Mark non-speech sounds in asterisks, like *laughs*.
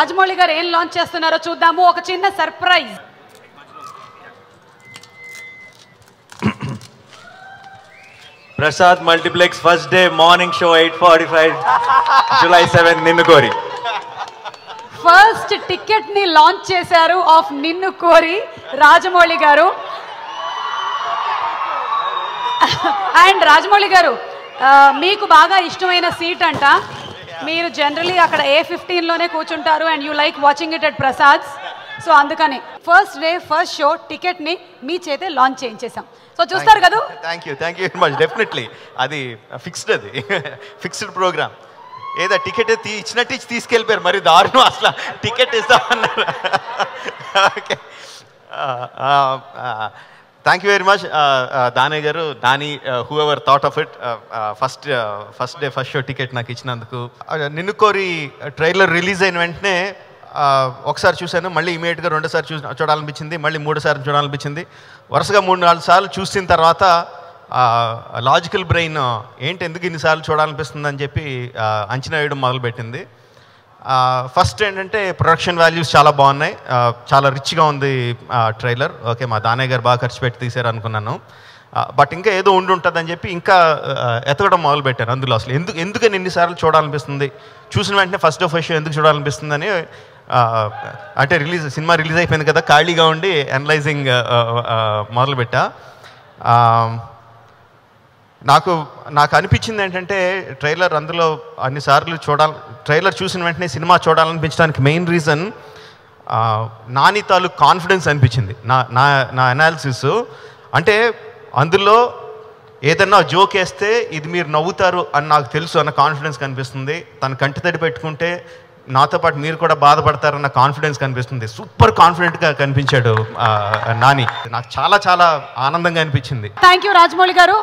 రాజమౌళి గారు ఏం లాంచ్ చేస్తున్నారో చూద్దాము. ఒక చిన్న surprise Prasad multiplex first day morning show eight forty five July seven Ninnu Kori. First టికెట్ని launch చేశారు ఆఫ్ నిన్ను కోరి రాజమౌళి గారు. అండ్ రాజమౌళి గారు మీకు బాగా ఇష్టమైన సీట్ అంట. మీరు జనరలీ అక్కడ ఏ ఫిఫ్టీన్లోనే కూర్చుంటారు and you like watching it at Prasad's so అందుకని ఫస్ట్ డే ఫస్ట్ షో టికెట్ని మీ చేతే లాంచ్ చేయించేసాం సో చూస్తారు కదా? Thank you thank you very much definitely అది ఫిక్స్డ్ అది. *laughs* ఫిక్స్డ్ ప్రోగ్రామ్ ఏదో టికెట్ తీ ఇచ్చినట్టు ఇచ్చి తీసుకెళ్ళిపోయారు. మరి దారుణం అసలు. టికెట్ ఇస్తామన్నారు. *laughs* Okay thank you very much దాని గారు. దాని who ever thought of it first first day first show ticket నాకు ఇచ్చినందుకు. Uh, నిన్ను కోరి uh, ట్రైలర్ రిలీజ్ అయిన వెంటనే uh, ఒకసారి చూశాను. మళ్ళీ ఇమీడియట్గా రెండోసారి చూ చూడాలనిపించింది. మళ్ళీ మూడోసారి చూడాలనిపించింది. వరుసగా మూడు నాలుగు సార్లు చూసిన తర్వాత లాజికల్ బ్రెయిన్ ఏంటి ఎందుకు ఇన్నిసార్లు చూడాలనిపిస్తుంది అని చెప్పి అంచనా వేయడం మొదలుపెట్టింది. ఫస్ట్ ఏంటంటే ప్రొడక్షన్ వాల్యూస్ చాలా బాగున్నాయి. చాలా రిచ్గా ఉంది ట్రైలర్ ఓకే మా దానయ్య గారు బాగా ఖర్చు పెట్టి తీశారు అనుకున్నాను. బట్ ఇంకా ఏదో ఉండి ఉంటుందని చెప్పి ఇంకా ఎతకడం మొదలు పెట్టాను అందులో అసలు. ఎందుకు ఎందుకని ఎన్నిసార్లు చూడాలనిపిస్తుంది? చూసిన వెంటనే ఫస్ట్ ఆఫ్ ఫస్ట్ ఎందుకు చూడాలనిపిస్తుందని అంటే రిలీజ్ సినిమా రిలీజ్ అయిపోయింది కదా ఖాళీగా ఉండి అనలైజింగ్ మొదలుపెట్టా నాకు నాకు అనిపించింది ఏంటంటే ట్రైలర్ అందులో అన్నిసార్లు చూడాలి ట్రైలర్ చూసిన వెంటనే సినిమా చూడాలనిపించడానికి మెయిన్ రీజన్ నాని తాలూకు కాన్ఫిడెన్స్ అనిపించింది. నా నా నా అనాలిసిస్ అంటే అందులో ఏదన్నా జోక్ వేస్తే ఇది మీరు నవ్వుతారు అని నాకు తెలుసు అన్న కాన్ఫిడెన్స్ కనిపిస్తుంది. తను కంటి తడి పెట్టుకుంటే నాతో పాటు మీరు కూడా బాధపడతారన్న కాన్ఫిడెన్స్ కనిపిస్తుంది. సూపర్ కాన్ఫిడెంట్గా కనిపించాడు నాని. నాకు చాలా చాలా ఆనందంగా అనిపించింది. థ్యాంక్ యూ రాజమౌళి గారు.